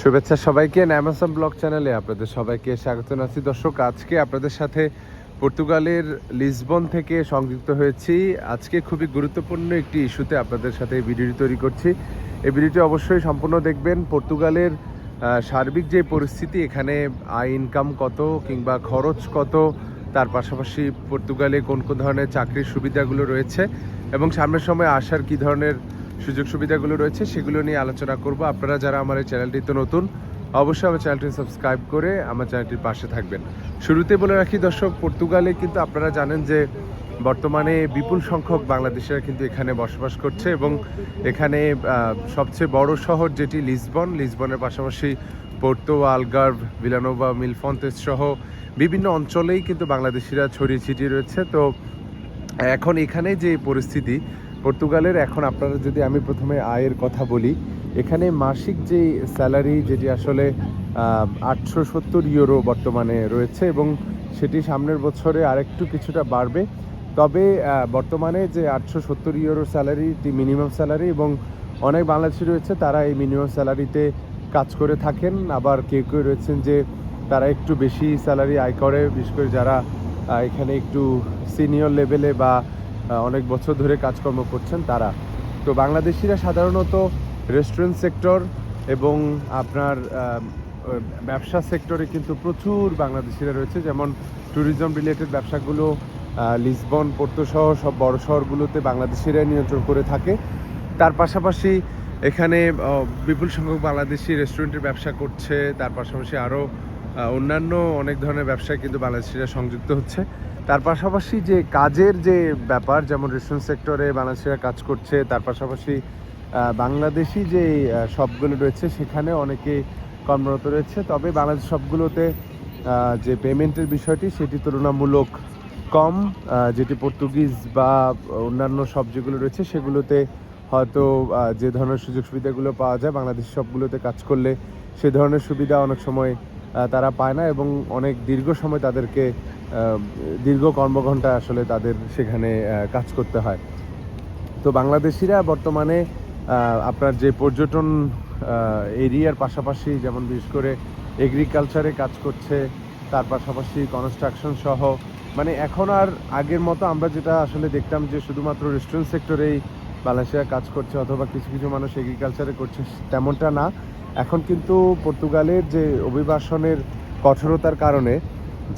শুভেচ্ছা সবাইকে Amazon blog চ্যানেলে আপনাদের সবাইকে স্বাগত জানাচ্ছি দর্শক, আজকে আপনাদের সাথে পর্তুগালের লিসবন থেকে সংযুক্ত হয়েছি। আজকে খুবই গুরুত্বপূর্ণ একটি ইস্যুতে আপনাদের সাথে এই ভিডিওটি তৈরি করছি। এই ভিডিওটি অবশ্যই সম্পূর্ণ দেখবেন। পর্তুগালের সার্বিক যে পরিস্থিতি, এখানে আয় ইনকাম কত কিংবা খরচ কত, তার পাশাপাশি পর্তুগালে কোন কোন ধরনের চাকরির সুবিধাগুলো রয়েছে এবং সামনের সময় আসার কী ধরনের সুযোগ সুবিধাগুলো রয়েছে, সেগুলো নিয়ে আলোচনা করব। আপনারা যারা আমার এই চ্যানেলটিতে নতুন, অবশ্যই আমার চ্যানেলটি সাবস্ক্রাইব করে আমার চ্যানেলটির পাশে থাকবেন। শুরুতে বলে রাখি দর্শক, পর্তুগালে কিন্তু আপনারা জানেন যে বর্তমানে বিপুল সংখ্যক বাংলাদেশিরা কিন্তু এখানে বসবাস করছে এবং এখানে সবচেয়ে বড় শহর যেটি লিসবন, লিসবনের পাশাপাশি পোর্তো, আলগার্ভ, ভিলানোভা মিলফন্তেস সহ বিভিন্ন অঞ্চলেই কিন্তু বাংলাদেশিরা ছড়িয়ে ছিটিয়ে রয়েছে। তো এখন এখানে যে পরিস্থিতি পর্তুগালের, এখন আপনারা যদি আমি প্রথমে আয়ের কথা বলি, এখানে মাসিক যে স্যালারি, যেটি আসলে আটশো সত্তর ইউরো বর্তমানে রয়েছে এবং সেটি সামনের বছরে আরেকটু কিছুটা বাড়বে। তবে বর্তমানে যে আটশো সত্তর ইউরো স্যালারিটি মিনিমাম স্যালারি এবং অনেক বাংলাদেশি রয়েছে, তারা এই মিনিমাম স্যালারিতে কাজ করে থাকেন। আবার কেউ কেউ রয়েছেন যে, তারা একটু বেশি স্যালারি আয় করে, বিশেষ করে যারা এখানে একটু সিনিয়র লেভেলে বা অনেক বছর ধরে কাজকর্ম করছেন তারা। তো বাংলাদেশিরা সাধারণত রেস্টুরেন্ট সেক্টর এবং আপনার ব্যবসা সেক্টরে কিন্তু প্রচুর বাংলাদেশিরা রয়েছে। যেমন ট্যুরিজম রিলেটেড ব্যবসাগুলো লিসবন পোর্তো সহ সব বড় শহরগুলোতে বাংলাদেশিরাই নিয়ন্ত্রণ করে থাকে। তার পাশাপাশি এখানে বিপুল সংখ্যক বাংলাদেশি রেস্টুরেন্টের ব্যবসা করছে। তার পাশাপাশি আরও অন্যান্য অনেক ধরনের ব্যবসায় কিন্তু বাংলাদেশিরা সংযুক্ত হচ্ছে। তার পাশাপাশি যে কাজের যে ব্যাপার, যেমন রেস্টুরেন্ট সেক্টরে বাংলাদেশিরা কাজ করছে, তার পাশাপাশি বাংলাদেশি যে সবগুলো রয়েছে, সেখানে অনেকে কর্মরত রয়েছে। তবে বাংলাদেশ সবগুলোতে যে পেমেন্টের বিষয়টি, সেটি তুলনামূলক কম যেটি পর্তুগিজ বা অন্যান্য সব যেগুলো রয়েছে, সেগুলোতে হয়তো যে ধরনের সুযোগ সুবিধাগুলো পাওয়া যায়, বাংলাদেশ সবগুলোতে কাজ করলে সে ধরনের সুবিধা অনেক সময় তারা পায় না এবং অনেক দীর্ঘ সময় তাদেরকে দীর্ঘ কর্মঘণ্টা আসলে তাদের সেখানে কাজ করতে হয়। তো বাংলাদেশিরা বর্তমানে আপনার যে পর্যটন এরিয়ার পাশাপাশি যেমন বিশেষ করে এগ্রিকালচারে কাজ করছে, তার পাশাপাশি কনস্ট্রাকশন সহ মানে এখন আর আগের মতো আমরা যেটা আসলে দেখতাম যে শুধুমাত্র রেস্টুরেন্ট সেক্টরেই বাংলাদেশিরা কাজ করছে অথবা কিছু কিছু মানুষ এগ্রিকালচারে করছে, তেমনটা না। এখন কিন্তু পর্তুগালের যে অভিবাসনের কঠোরতার কারণে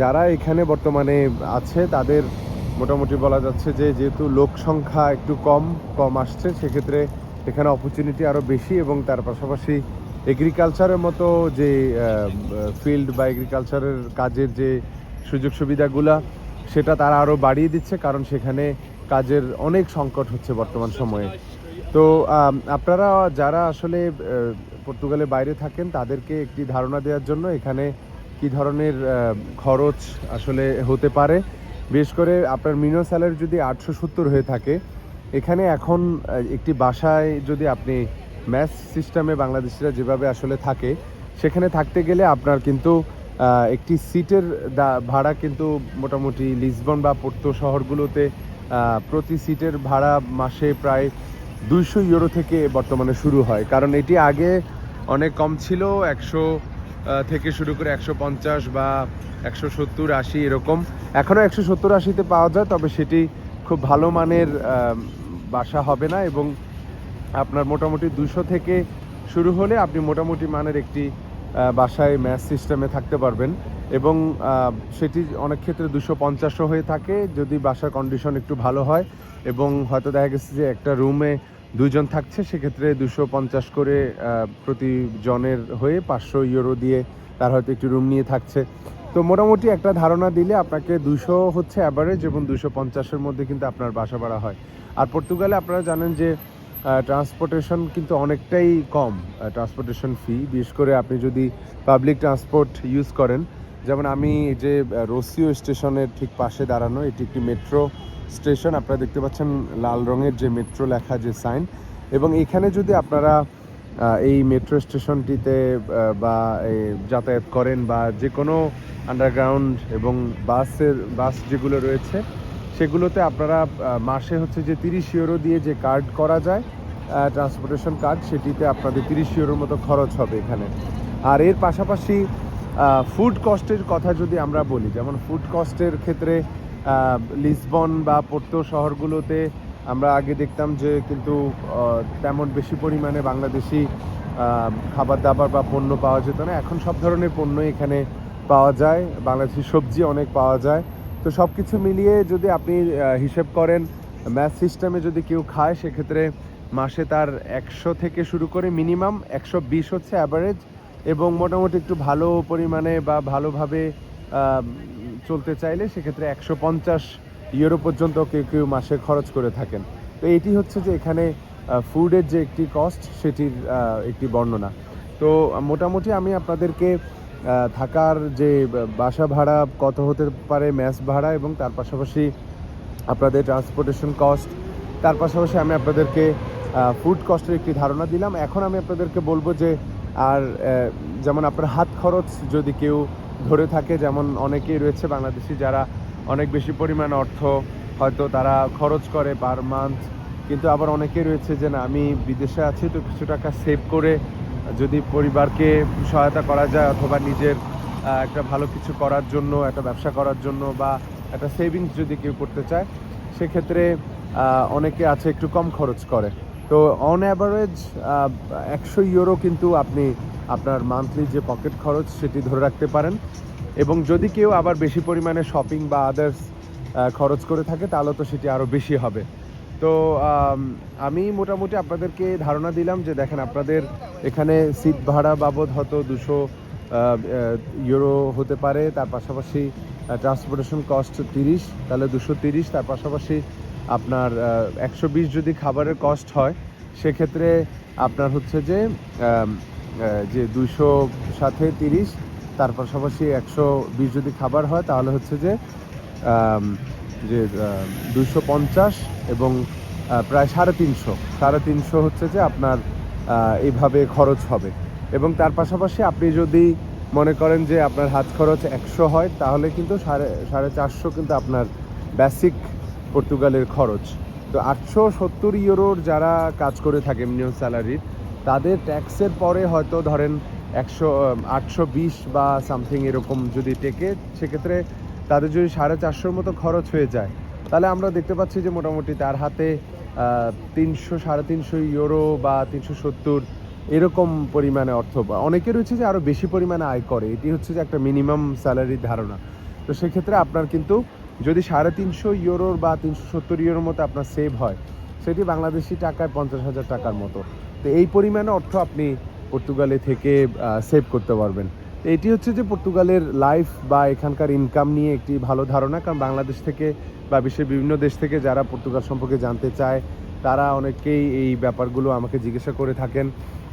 যারা এখানে বর্তমানে আছে, তাদের মোটামুটি বলা যাচ্ছে যে যেহেতু লোক সংখ্যা একটু কম কম আসছে, সেক্ষেত্রে এখানে অপরচুনিটি আরও বেশি এবং তার পাশাপাশি এগ্রিকালচারের মতো যে ফিল্ড বা এগ্রিকালচারের কাজের যে সুযোগ সুবিধাগুলা সেটা তারা আরও বাড়িয়ে দিচ্ছে, কারণ সেখানে কাজের অনেক সংকট হচ্ছে বর্তমান সময়ে। তো আপনারা যারা আসলে আহ, পর্তুগালের বাইরে থাকেন তাদেরকে একটি ধারণা দেওয়ার জন্য এখানে কি ধরনের খরচ আসলে হতে পারে। বিশেষ করে আপনার মিনিমাম স্যালারি যদি আটশো সত্তর হয়ে থাকে এখানে এখন একটি বাসায় যদি আপনি ম্যাথ সিস্টেমে বাংলাদেশিরা যেভাবে আসলে থাকে সেখানে থাকতে গেলে আপনার কিন্তু একটি সিটের ভাড়া কিন্তু মোটামুটি লিসবন বা পোর্তো শহরগুলোতে প্রতি সিটের ভাড়া মাসে প্রায় দুইশো ইউরো থেকে বর্তমানে শুরু হয়। কারণ এটি আগে অনেক কম ছিল, একশো থেকে শুরু করে একশো পঞ্চাশ বা একশো সত্তর, আশি এরকম। এখনও একশো সত্তর, আশিতে পাওয়া যায়, তবে সেটি খুব ভালো মানের বাসা হবে না এবং আপনার মোটামুটি দুশো থেকে শুরু হলে আপনি মোটামুটি মানের একটি বাসায় ম্যাচ সিস্টেমে থাকতে পারবেন। এবং সেটি অনেক ক্ষেত্রে দুশো পঞ্চাশও হয়ে থাকে যদি বাসার কন্ডিশন একটু ভালো হয় এবং হয়তো দেখা গেছে যে একটা রুমে দুইজন থাকছে, সেক্ষেত্রে দুশো পঞ্চাশ করে প্রতি জনের হয়ে পাঁচশো ইউরো দিয়ে তার হয়তো একটি রুম নিয়ে থাকছে। তো মোটামুটি একটা ধারণা দিলে আপনাকে দুশো হচ্ছে অ্যাভারেজ এবং দুশো পঞ্চাশের মধ্যে কিন্তু আপনার বাসা ভাড়া হয়। আর পর্তুগালে আপনারা জানেন যে ট্রান্সপোর্টেশন কিন্তু অনেকটাই কম ট্রান্সপোর্টেশন ফি বিশেষ করে আপনি যদি পাবলিক ট্রান্সপোর্ট ইউজ করেন যেমন আমি যে রসিও স্টেশনের ঠিক পাশে দাঁড়ানো, এটি একটি মেট্রো স্টেশন আপনারা দেখতে পাচ্ছেন লাল রঙের যে মেট্রো লেখা যে সাইন এবং এখানে যদি আপনারা এই মেট্রো স্টেশনটিতে বা যাতায়াত করেন বা যে কোনো আন্ডারগ্রাউন্ড এবং বাসের, বাস যেগুলো রয়েছে, সেগুলোতে আপনারা মাসে হচ্ছে যে তিরিশ ইউরো দিয়ে যে কার্ড করা যায় ট্রান্সপোর্টেশন কার্ড সেটিতে আপনাদের তিরিশ ইউরোর মতো খরচ হবে এখানে। আর এর পাশাপাশি ফুড কস্টের কথা যদি আমরা বলি, যেমন ফুড কস্টের ক্ষেত্রে লিসবন বা পোর্তো শহরগুলোতে আমরা আগে দেখতাম যে কিন্তু তেমন বেশি পরিমাণে বাংলাদেশি খাবার দাবার বা পণ্য পাওয়া যেত না। এখন সব ধরনের পণ্য এখানে পাওয়া যায়। বাংলাদেশি সবজি অনেক পাওয়া যায়। তো সব কিছু মিলিয়ে যদি আপনি হিসেব করেন ম্যাথ সিস্টেমে যদি কেউ খায়, সেক্ষেত্রে মাসে তার একশো থেকে শুরু করে মিনিমাম একশো বিশ হচ্ছে অ্যাভারেজ এবং মোটামুটি একটু ভালো পরিমাণে বা ভালোভাবে চলতে চাইলে সেক্ষেত্রে একশো পঞ্চাশ ইউরো পর্যন্ত কেউ কেউ মাসে খরচ করে থাকেন। তো এটি হচ্ছে যে এখানে ফুডের যে একটি কস্ট সেটির একটি বর্ণনা। তো মোটামুটি আমি আপনাদেরকে থাকার যে বাসা ভাড়া কত হতে পারে, ম্যাস ভাড়া এবং তার পাশাপাশি আপনাদের ট্রান্সপোর্টেশন কস্ট তার পাশাপাশি আমি আপনাদেরকে ফুড কস্টের একটি ধারণা দিলাম। এখন আমি আপনাদেরকে বলব যে আর যেমন আপনার হাত খরচ যদি কেউ ধরে থাকে, যেমন অনেকেই রয়েছে বাংলাদেশি যারা অনেক বেশি পরিমাণ অর্থ হয়তো তারা খরচ করে পার মান্থ কিন্তু আবার অনেকেই রয়েছে যে না, আমি বিদেশে আছি তো কিছু টাকা সেভ করে যদি পরিবারকে সহায়তা করা যায় অথবা নিজের একটা ভালো কিছু করার জন্য, একটা ব্যবসা করার জন্য বা একটা সেভিংস যদি কেউ করতে চায়, সেক্ষেত্রে অনেকে আছে একটু কম খরচ করে। তো অন অ্যাভারেজ একশো ইউরো কিন্তু আপনি আপনার মান্থলি যে পকেট খরচ সেটি ধরে রাখতে পারেন। এবং যদি কেউ আবার বেশি পরিমাণে শপিং বা আদার্স খরচ করে থাকে, তাহলে তো সেটি আরও বেশি হবে। তো, আমি মোটামুটি আপনাদেরকে ধারণা দিলাম যে দেখেন আপনাদের এখানে সিট ভাড়া বাবদ হয়তো দুশো ইউরো হতে পারে, তার পাশাপাশি ট্রান্সপোর্টেশন কস্ট তিরিশ, তাহলে দুশো তিরিশ, তার পাশাপাশি আপনার একশো বিশ যদি খাবারের কস্ট হয়, সেক্ষেত্রে আপনার হচ্ছে যে যে দুশো সাথে তিরিশ, তার পাশাপাশি একশো বিশ যদি খাবার হয়, তাহলে হচ্ছে যে যে দুশো পঞ্চাশ এবং প্রায় সাড়ে তিনশো। সাড়ে তিনশো হচ্ছে যে আপনার এইভাবে খরচ হবে। এবং তার পাশাপাশি আপনি যদি মনে করেন যে আপনার হাত খরচ একশো হয়, তাহলে কিন্তু সাড়ে সাড়ে চারশো কিন্তু আপনার বেসিক পর্তুগালের খরচ। তো আটশো সত্তর ইউরোর যারা কাজ করে থাকে মিনিমাম স্যালারির তাদের ট্যাক্সের পরে হয়তো ধরেন একশো, আটশো বিশ বা সামথিং এরকম যদি টেকে, সেক্ষেত্রে তাদের যদি সাড়ে চারশোর মতো খরচ হয়ে যায়, তাহলে আমরা দেখতে পাচ্ছি যে মোটামুটি তার হাতে তিনশো, সাড়ে তিনশো ইউরো বা তিনশো সত্তর এরকম পরিমাণে অর্থ অনেকে রয়েছে যে আরও বেশি পরিমাণে আয় করে। এটি হচ্ছে যে একটা মিনিমাম স্যালারির ধারণা। তো সেক্ষেত্রে আপনার কিন্তু যদি সাড়ে তিনশো ইউরোর বা তিনশো সত্তর ইউরোর মতো আপনার সেভ হয়, সেটি বাংলাদেশি টাকায় পঞ্চাশ হাজার টাকার মতো। তো এই পরিমাণে অর্থ আপনি পর্তুগালে থেকে সেভ করতে পারবেন। এটি হচ্ছে যে পর্তুগালের লাইফ বা এখানকার ইনকাম নিয়ে একটি ভালো ধারণা, কারণ বাংলাদেশ থেকে বা বিশ্বের বিভিন্ন দেশ থেকে যারা পর্তুগাল সম্পর্কে জানতে চায়, তারা অনেকেই এই ব্যাপারগুলো আমাকে জিজ্ঞাসা করে থাকেন।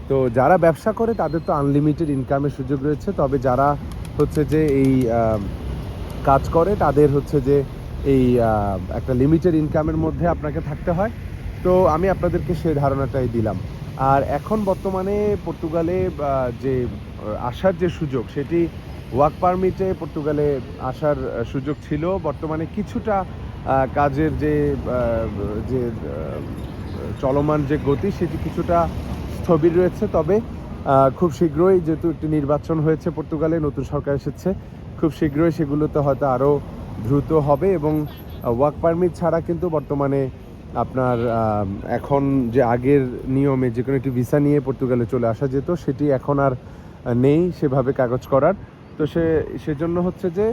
তো যারা ব্যবসা করে, তাদের তো আনলিমিটেড ইনকামের সুযোগ রয়েছে। তবে যারা হচ্ছে যে এই কাজ করে, তাদের হচ্ছে যে এই একটা লিমিটেড ইনকামের মধ্যে আপনাকে থাকতে হয়। তো আমি আপনাদেরকে সেই ধারণাটাই দিলাম। আর এখন বর্তমানে পর্তুগালে যে, আসার যে সুযোগ, সেটি ওয়ার্ক পারমিটে পর্তুগালে আসার সুযোগ ছিল। বর্তমানে কিছুটা কাজের যে যে চলমান যে গতি, সেটি কিছুটা স্থবির রয়েছে। তবে খুব শীঘ্রই যেহেতু একটি নির্বাচন হয়েছে পর্তুগালে, নতুন সরকার এসেছে খুব শীঘ্রই সেগুলোতে হয়তো আরও দ্রুত হবে এবং ওয়ার্ক পারমিট ছাড়া কিন্তু বর্তমানে আপনার এখন যে আগের নিয়মে যে কোনো একটি ভিসা নিয়ে পর্তুগালে চলে আসা যেত, সেটি এখন আর নেই সেভাবে কাগজ করার। তো সে, সেজন্য হচ্ছে যে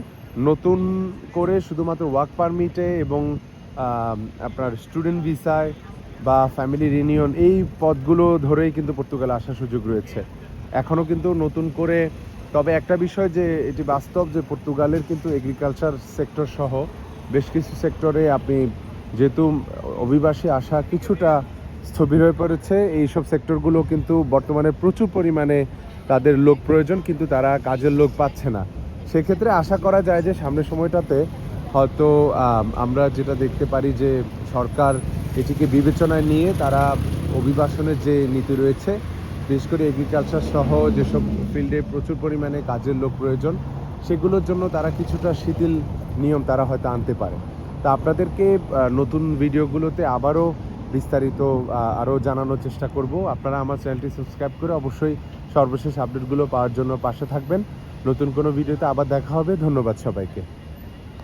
নতুন করে শুধুমাত্র ওয়ার্ক পারমিটে এবং আপনার স্টুডেন্ট ভিসায় বা ফ্যামিলি রিনিয়ন এই পদগুলো ধরেই কিন্তু পর্তুগালে আসার সুযোগ রয়েছে। এখনও কিন্তু নতুন করে তবে একটা বিষয় যে, এটি বাস্তব যে পর্তুগালের কিন্তু এগ্রিকালচার সেক্টর সহ বেশ কিছু সেক্টরে আপনি যেহেতু অভিবাসী আসা কিছুটা স্থবির হয়ে পড়েছে, এইসব সেক্টরগুলো কিন্তু বর্তমানে প্রচুর পরিমাণে তাদের লোক প্রয়োজন, কিন্তু তারা কাজের লোক পাচ্ছে না। সেক্ষেত্রে আশা করা যায় যে সামনের সময়টাতে হয়তো আমরা যেটা দেখতে পারি যে, সরকার এটিকে বিবেচনায় নিয়ে তারা অভিবাসনের যে নীতি রয়েছে বিশেষ করে এগ্রিকালচার সহ যেসব ফিল্ডে প্রচুর পরিমাণে কাজের লোক প্রয়োজন, সেগুলোর জন্য তারা কিছুটা শিথিল নিয়ম তারা হয়তো আনতে পারে। তা আপনাদেরকে নতুন ভিডিওগুলোতে আবারও বিস্তারিত আরও জানানোর চেষ্টা করব। আপনারা আমার চ্যানেলটি সাবস্ক্রাইব করে অবশ্যই সর্বশেষ আপডেটগুলো পাওয়ার জন্য পাশে থাকবেন। নতুন কোনো ভিডিওতে আবার দেখা হবে। ধন্যবাদ সবাইকে।